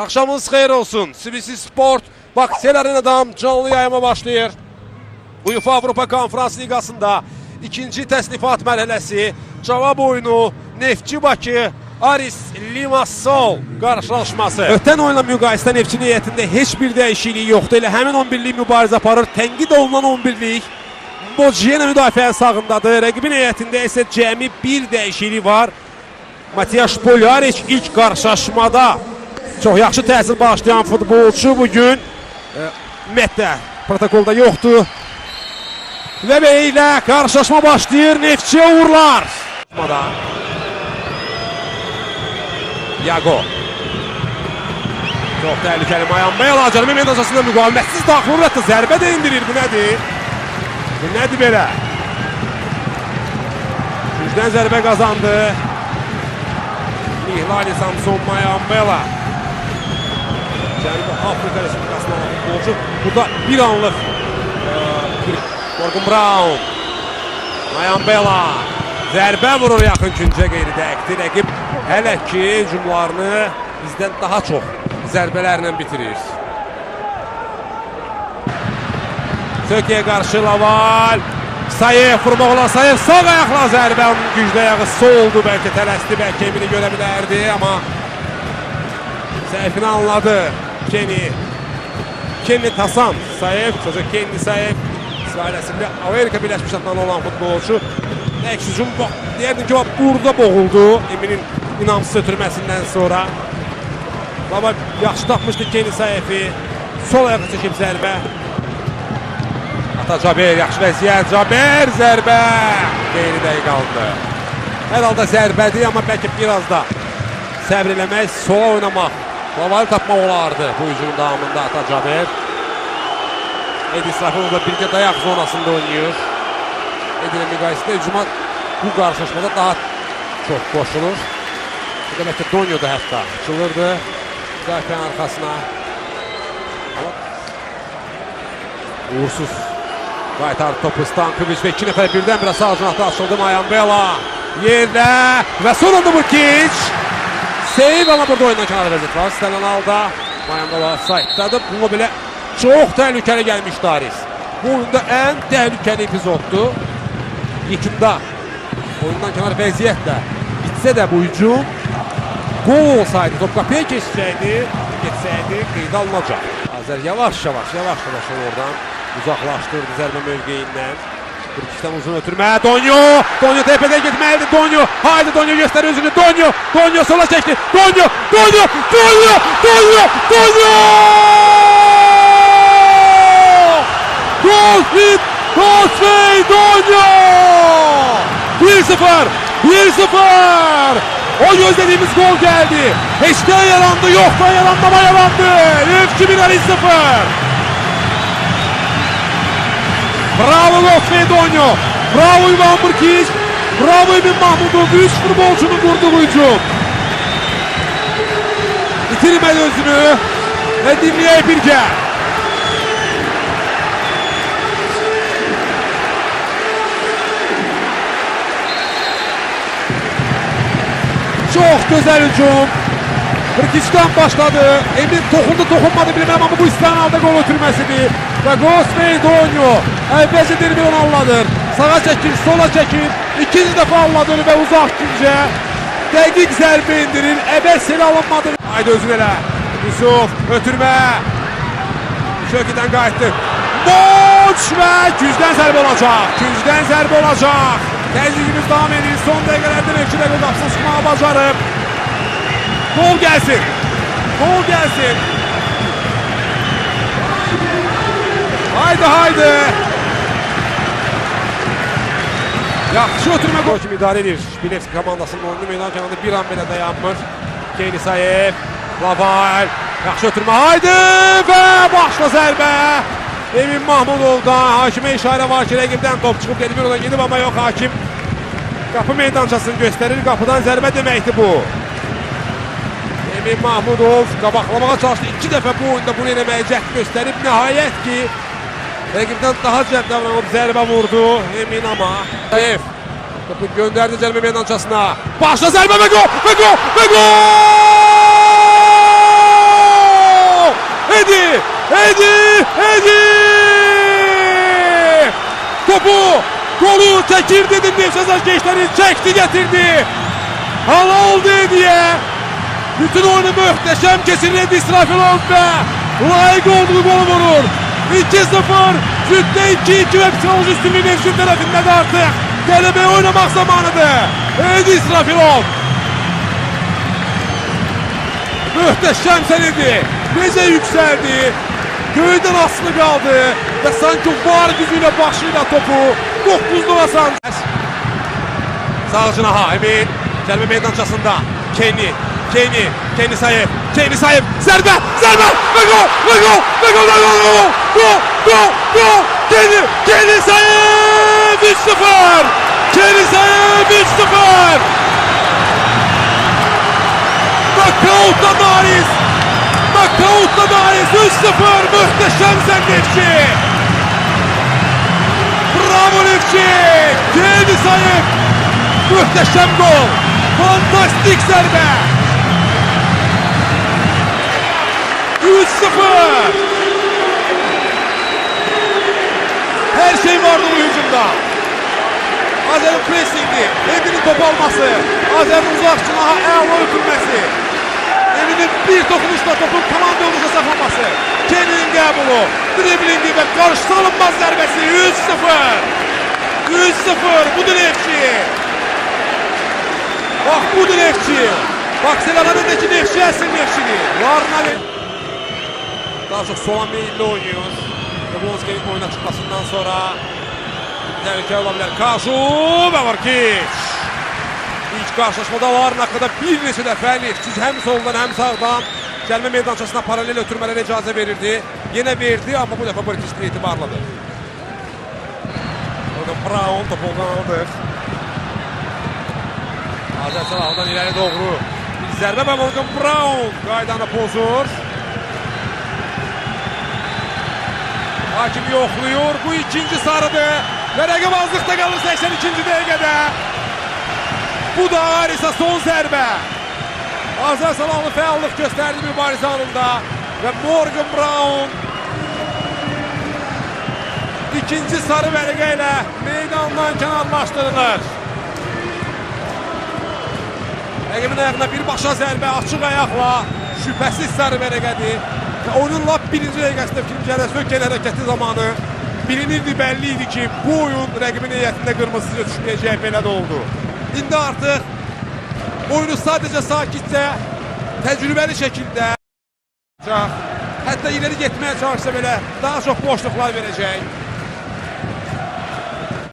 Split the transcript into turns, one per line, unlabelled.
Akşamınız xeyir olsun. CBC Sport Baksel Arena'dan canlı yayıma başlayır. UEFA Avropa Konferans Liqasında ikinci təsnifat mərhələsi cavab oyunu Neftçi Bakı Aris Limassol qarşılaşması. Ötən oyunla müqayisədə Neftçi niyyətində heç bir dəyişiklik yoxdur. Elə həmin 11-lik mübarizə aparır. Tənqid olunan 11-lik Bociyena müdafiə sağındadır. Rəqibin heyətində isə cəmi bir dəyişiklik var. Matiyaş Polyaric ilk qarşılaşmada çox yaxşı təsir bağışlayan futbolçu bugün e, ümumiyyətlə protokolda yoxdur. Və belə qarşılaşma başlayır. Neftçiyə uğurlar. Yago. Çox təhlükəli Mayan Beyl Acarımı mendazasında müqavimətsiz daxil olur. Hətta zərbə də indirir. Bu nədir? Bu nədir belə? Gücdən zərbə qazandı. Mihlali Samson Mayan Beyla. Cənubi Afrika Respublikasına olan futbolcu. Burada bir anlıq Morgan Brown. Mayan Bela. Zərbə vurur yaxın küncə qeyri-dəqiqdir. Rəqib hələ ki hücumlarını bizdən daha çox zərbələrlə bitirir. Sökəyə qarşı Laval. Sayev vurmaq olan Sayev sağ ayaqla zərbə güclü ayağı soldu. Bəlkə tələsdi, bəlkə emini görə bilərdi, amma səhvini anladı Kenny. Kenny Tasan. Sayev, çocuq Kenny Sayev. İsrail əsilli Amerika Birləşmiş Ştatlarında olan futbolçu. Əks hücum deyərdim ki, burada boğuldu Eminin inamsız ötürməsindən sonra. Baba yaxşı tapmışdı Kenny Sayevi. Sol ayağa çəkib zərbə. Ata Caber, yaxşı vəziyyət. Caber zərbə. Qeyri dəqiq aldı. Hər halda zərbədir, amma bəlkə biraz da səbr eləmək, sola oynamaq. Babayı tapmaq olardı bu hücum davamında Ata Caber. Edi Srafinov'la birlikte dayak zonasında oynuyor. Edi'nin müqayisində hücuma bu qarşılaşmada daha çox qoşulur. Bu demək ki, Donyo da hətta açılırdı. Müdafiənin arxasına. Ama uğursuz qaytardı topu Stankovic və iki nəfər birdən-birə sağ cinahda açıldı Mayan Bela. Yerdə və son anda Burkic. Seyv ama burada oyundan kənara vəziyyət var. İstənilən halda Mayan Bela saytdadır. Bunu belə çox təhlükəli gəlmişdi Aris. Bu oyunda ən təhlükəli epizoddur. Yekunda oyundan kənar vəziyyətlə bitsə də bu hücum gol olsaydı, top qapıya keçsəydi, getsəydi qeydə alınacaq. Azər yavaş-yavaş, yavaş-yavaş oradan uzaqlaşdırdı zərbə mövqeyindən. Kişidən uzun ötürmə. Donyo! Donyo təpədə getməlidir. Donyo! Haydi Donyo göstər özünü. Donyo! Donyo sola çəkdi. Donyo! Donyo! Donyo! Donyo! Donyo! Goldfried Goldfried Donyo! 1-0! 1-0! O gözlediğimiz gol geldi. Heçten yalandı, yoktan yalanlama yalandı. Nefçi bir 0. Bravo Goldfried Donyo. Bravo Ivan Burkic. Bravo Emin Mahmudov. Üç futbolcunun vurduğu hücum. Bitirmedi özünü. Ve dinleye birge. Çok güzel hücum. Kırkistan başladı. Emin toxundu toxunmadı bilmem ama bu İspaniyal'da gol ötürməsidir. Ve Gosfey Donyo əvvəlcə bir anladır. Sağa çəkir, sola çəkir. İkinci defa anladır ve uzaq güncə. Dəqiq zərbə indirir. Əbəs elə alınmadı. Haydi özün elə. Yusuf ötürmə. Şökiden qayıtdı. Boç ve gücdən zərbə olacaq. Gücdən zərbə olacaq. Təzyiqimiz devam edir. Son dəqiqələrdə Mevkidə gol qapısını çıxmağa bacarıb. Gol gelsin. Gol gelsin. Haydi haydi. Yaxşı ötürmə gol kimi idarə edir. Bilevski komandasının oyunu meydan kənarında bir an belə dayanmır. Keyli Sayev, Laval, yaxşı ötürmə haydi və başla zərbə. Emin Mahmudov'dan Hakimə işarə var ki, rəqibdən top çıxıb Delmir ona gedib amma yox Hakim. Qapı meydançasını göstərir. Qapıdan zərbə deməkdir bu. Emin Mahmudov qabaqlamağa çalışdı. İki dəfə bu oyunda bunu eləməyə cəhd göstərib. Nəhayət ki, rəqibdən daha cəhd davranıb zərbə vurdu. Emin amma. Ev. Topu göndərdi zərbə meydançasına. Başla zərbə və gol! Və gol! Və gol! Edi! Edi! Topu golü çekir dedim Nevşehir gençlerin çekti getirdi. Hala oldu diye. Bütün oyunu muhteşem kesinlikle İsrafilov ve layık olduğu golü vurur. 2-0 Sütte 2-2 ve psikolojik üstünlüğü Nevşehir tarafında da artık. Kelebeği oynamak zamanıdır. Edi İsrafilov. Muhteşem senedi. Nece yükseldi. Köyden asılı kaldı. Ve sanki var gücüyle başıyla topu 9'luğa Sanchez. Sağcına ha Emin. Zərбə meydançasında. Kenny. Kenny. Kenny Sayıp. Kenny Sayıp. Zərbə. Zərbə. Ve gol. Ve gol. Ve gol. Ve gol. Gol. Gol. Gol. Gol. Kenny. Kenny Sayıp. 3-0. Kenny Sayıp 3-0. Knockout'la bariz. Knockout'la bariz. 3-0. Muhteşem Zengefçi. Bravo Nefçi. Kenny Sayıp. Muhteşem gol. Fantastik zərбə. Her şey vardı bu hücumda. Azer'in pressingi, Emin'in top alması, Azer'in uzak çınaha əla ötürməsi, Emin'in bir dokunuşla topun komanda oluşa saxlaması, Kenny'nin qəbulu, driblingi və qarşı alınmaz zərbəsi 3-0. 3-0 budur Nefçi. Bak budur Nefçi. Bak Selahattin'deki Nefçi Ersin Nefçi'dir. Larnali. Daha çok sola meyilli oynuyor. Jablonski'nin oyuna çıkmasından sonra tehlike olabilir. Kaşu ve Varkic. İlk karşılaşmada Larnak'ta bir neçə dəfə Nefçi hem soldan hem sağdan gəlmə meydançasına paralel ötürmələrə icazə verirdi. Yenə verdi amma bu dəfə Barkic etibarladı. Orada Brown topu aldı. Azər Salahdan ileri doğru. Bir zərbə və Morgan Brown qaydanı pozur. Hakim yoxlayır. Bu ikinci sarıdır. Və rəqibazlıqda qalır 82-ci dəqiqədə. Bu da Arisa son zərbə. Azər Salahlı fəallıq göstərdi mübarizə anında. Və Morgan Brown ikinci sarı vərəqə ilə meydandan kənarlaşdırılır. Rəqibin ayağına birbaşa zərbə, açıq ayaqla şübhəsiz sarı vərəqədir. Lap birinci dəqiqəsində fikrimcədə sökən hərəkəti zamanı bilinirdi, bəlli idi ki, bu oyun rəqibin heyətində qırmızıya düşməyəcək belə də oldu. İndi artıq oyunu sadəcə sakitcə, təcrübəli şəkildə hətta ileri getməyə çalışsa belə daha çox boşluqlar verəcək.